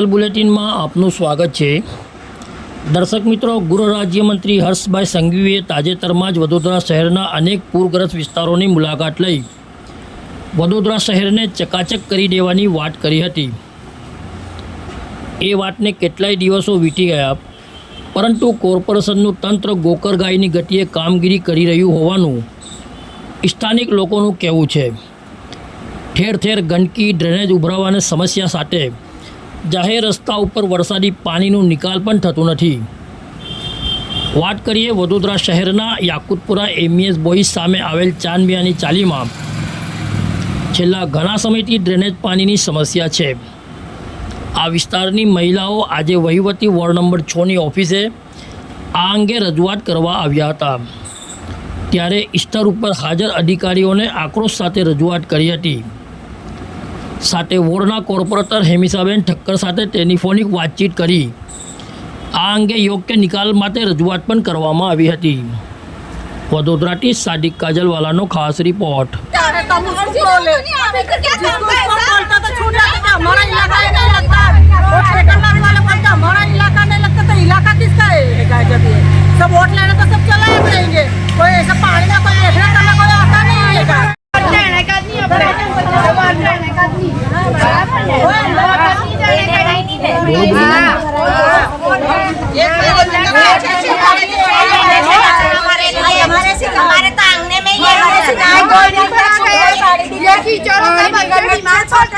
કાજલ બુલેટિનમાં આપનું સ્વાગત છે. દર્શક મિત્રો, ગૃહ રાજ્યમંત્રી હર્ષભાઈ સંઘવીએ તાજેતરમાં જ વડોદરા શહેરના અનેક પૂરગ્રસ્ત વિસ્તારોની મુલાકાત લઈ વડોદરા શહેરને ચકાચક કરી દેવાની વાત કરી હતી. એ વાતને કેટલાય દિવસો વીતી ગયા, પરંતુ કોર્પોરેશનનું તંત્ર ગોકરગાયની ગતિએ કામગીરી કરી રહ્યું હોવાનું સ્થાનિક લોકોનું કહેવું છે. ઠેર ઠેર ગંદકી ડ્રેનેજ ઉભરાવાની સમસ્યા સાથે જાહેર રસ્તા ઉપર વરસાદી પાણીનું નિકાલ પણ થતું નથી. વાત કરીએ વડોદરા શહેરના યાકુતપુરા એમીએસ બોઈસ સામે આવેલ ચાંદબિયાની ચાલીમાં. છેલ્લા ઘણા સમયથી ડ્રેનેજ પાણીની સમસ્યા છે. આ વિસ્તારની મહિલાઓ આજે વહીવટી વોર્ડ નંબર છની ઓફિસે આ અંગે રજૂઆત કરવા આવ્યા હતા. ત્યારે ઇસ્ટર ઉપર હાજર અધિકારીઓને આક્રોશ સાથે રજૂઆત કરી હતી. સાથે વોર્ડના કોર્પોરેટર હેમિસાબેન ઠક્કર સાથે ટેલિફોનિક વાતચીત કરી. આ અંગે યોગ્ય નિકાલ માટે રજૂઆત પણ કરવામાં આવી હતી. વડોદરાથી સાદિક કાજલવાલાનો ખાસ રિપોર્ટ.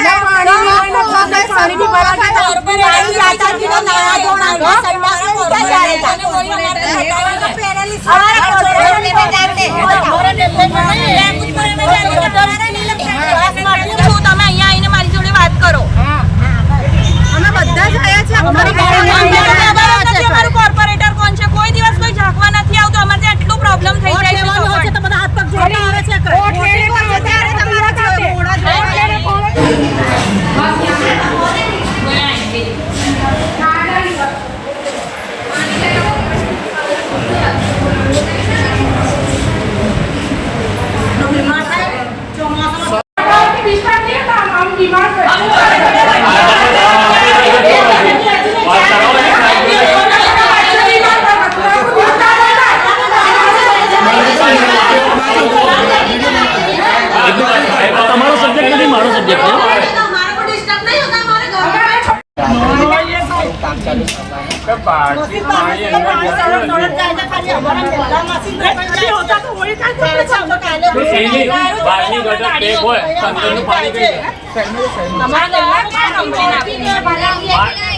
Never mind. બહારની ગટર ટેપ હોય સંતનું પાણી કઈ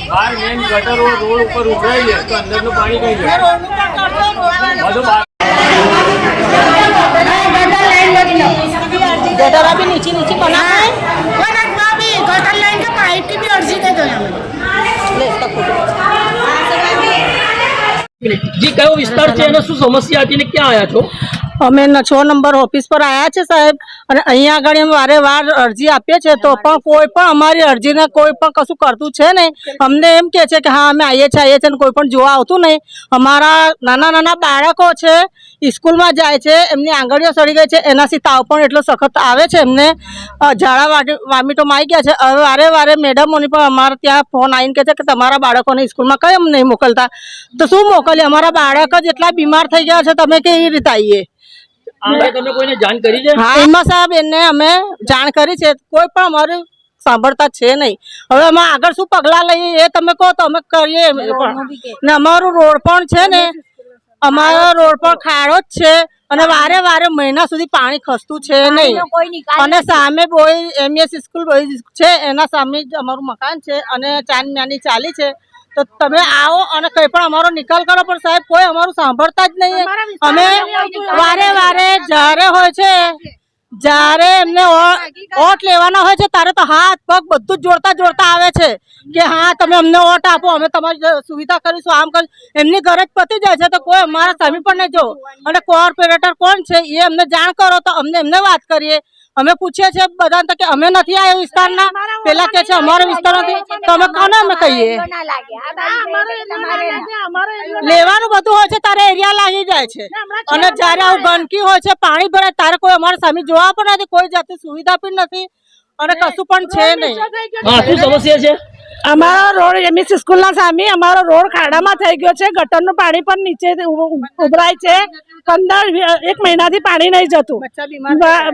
બહાર મેન ગટર રોડ ઉપર ઉભરાઈ જાય તો અંદરનું પાણી કઈ જાય બધું ગટર બી નીચી નીચી બના જી કયો વિસ્તાર છે? અને શું સમસ્યા હતી ને ક્યાં આવ્યા છો? અમે છ નંબર ઓફિસ પર આવ્યા છે સાહેબ. અને અહીંયા આગળ અમે વારે વાર અરજી આપીએ છીએ તો પણ કોઈ પણ અમારી અરજીને કોઈ પણ કશું કરતું છે નહીં. અમને એમ કે છે કે હા, અમે આવીએ છીએ આવીએ છીએ અને કોઈ પણ જોવા આવતું નહીં. અમારા નાના નાના બાળકો છે, સ્કૂલમાં જાય છે, એમની આંગળીઓ સડી ગઈ છે, એનાથી તાવ પણ એટલો સખત આવે છે એમને. ઝાડા વાટી વામીટોમાં આવી ગયા છે. હવે વારે વારે મેડમોની પણ અમારા ત્યાં ફોન આવીને કહે છે કે તમારા બાળકોને સ્કૂલમાં કેમ નહીં મોકલતા. તો શું મોકલીએ? અમારા બાળક જ એટલા બીમાર થઈ ગયા છે, તમે કેવી રીતે આવીએ તમે કોઈને જાણ કરી છે? હા. એમાં સાહેબ એને અમે જાણ કરી છે. કોઈ પણ અમારું સાંભળતા છે નહીં. હવે અમે આગળ શું પગલાં લઈએ એ તમે કહો તો અમે કરીએ. ને અમારું રોડ પણ છે ને અમારો રોડ પણ ખાડો જ છે અને વારે વારે મહિના સુધી પાણી ખસતું છે નહીં. અને સામે બોય એમએસ સ્કૂલ બોય છે. એના સામે જ અમારું મકાન છે અને ચાંદ મ્યાની ચાલી છે. તો તમે આવો અને કંઈ પણ અમારો નિકાલ કરો પણ સાહેબ કોઈ અમારું સાંભળતા જ નહીં. અમે વારે વારે જ્યારે હોય છે જ્યારે એમને ઓટ લેવાના હોય છે ત્યારે તો હાથ પગ બધું જ જોડતા જોડતા આવે છે કે હા તમે અમને ઓટ આપો અમે તમારી સુવિધા કરીશું આમ કરીશું. એમની ગરજ પતી જાય છે તો કોઈ અમારા સામે પણ નહીં જો. અને કોર્પોરેટર કોણ છે એ અમને જાણ કરો તો અમને એમને વાત કરીએ. અમે પૂછીએ છીએ બધાને તો કે અમે નથી આવ્યા વિસ્તારના. પેલા કે છે અમારા વિસ્તાર નથી તો અમે કોને અમે કહીએ? લેવાનું બધું હોય છે તારે એરિયા લાગી જાય છે. અને જ્યારે આવું ગંદકી હોય છે પાણી ભરાય તારે કોઈ અમારા સામે જોવા પણ નથી કોઈ જાતની સુવિધા પણ નથી. અને કશું પણ છે નહીં. શું સમસ્યા છે? અમારો રોડ એમએસ સ્કૂલના સામે અમારો રોડ ખાડામાં થઈ ગયો છે. ગટરનું પાણી પણ નીચે ઉભરાય છે. પંદર એક મહિનાથી પાણી નહીં જતું.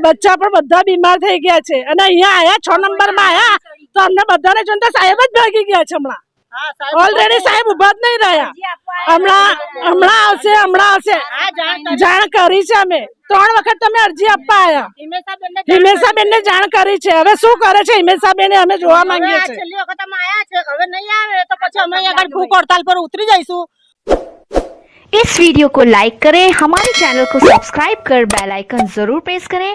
બચ્ચા પણ બધા બીમાર થઈ ગયા છે. અને અહીંયા આયા છ નંબરમાં આયા તો અમને બધાને જોઈને સાહેબ જ ભાગી ગયા છે હમણાં. ઓલરેડી સાહેબ ઊભા જ નહીં રહ્યા. હમણાં હમણાં આવશે હમણાં આવશે. જાણ કરી. છે અમે. ત્રણ વખત તમે અરજી આપવા આવ્યા હિમેશાબેન ને જાણ કરી છે. હવે શું કરે છે? હિમેશાબેન અમે જોવા માંગીએ છીએ. છેલ્લી વખત અમે આયા છે હવે નહીં આવે તો પછી અમે અહીંયા આગળ ભૂખ હડતાલ પર ઉતરી જઈશું इस वीडियो को लाइक करें हमारे चैनल को सब्सक्राइब कर बेल आइकन जरूर प्रेस करें